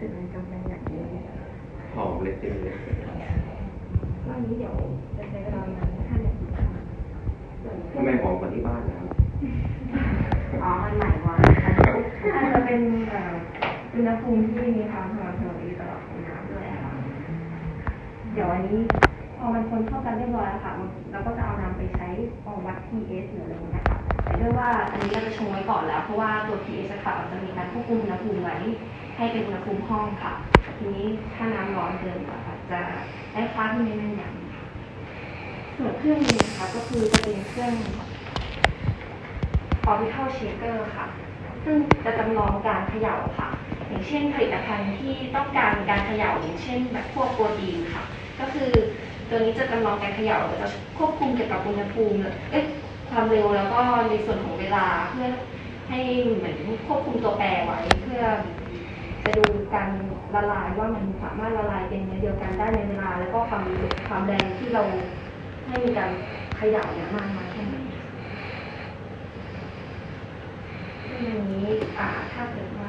ำเป็นอย่างนี้หอมเลยจริงเลยก็อันนี้เดี๋ยวจะใช้เวลาประมาณห้านาทีค่ะส่วนเครื่ทำองไมหอมกว่าที่บ้านนะครับอ๋อมันใหม่กว่าอาจจะเป็นเอ่ออุณหภูมิที่มีความสม่ำเสมออยู่ตลอดของน้ำด้วยค่ะเดี๋ยวอันนี้พอมันคนเข้ากันเรียบร้อยแล้วค่ะเราก็จะเอาน้ำไปใช้วัด pH หรืออะไรอย่างเงี้ยค่ะแต่ ด้วยว่าอันนี้เราจะชงไว้ก่อนแล้ว เพราะว่าตัว pH อะค่ะเราจะมีการควบคุมอุณหภูมิไว้ให้เป็นอุณหภูมิห้องค่ะ ทีนี้ถ้าน้ำร้อนเกินกว่าค่ะจะได้ค่าที่ไม่แม่นยำส่วนเครื่องนี้นะคะก็คือจะเป็นเครื่อง orbital shaker ค่ะ ซึ่งจะจำลองการเขย่าค่ะ อย่างเช่นผลิตภัณฑ์ที่ต้องการการเขย่าอย่างเช่นแบบพวกโปรตีนค่ะ ก็คือตัวนี้จะจำลองการเขย่าจะควบคุมเกี่ยวกับอุณหภูมิเอ๊ะ ความเร็วแล้วก็ในส่วนของเวลาเพื่อให้เหมือนควบคุมตัวแปรไว้เพื่อจะดูการละลายว่ามันสามารถละลายเป็นเนื้อเดียวกันได้ในเวลา แล้วก็ความความแรงที่เราให้มีการขย่าเนี่ยมากน้อยแค่ไหนซึ่งอันนี้อ่าถ้าเกิดว่า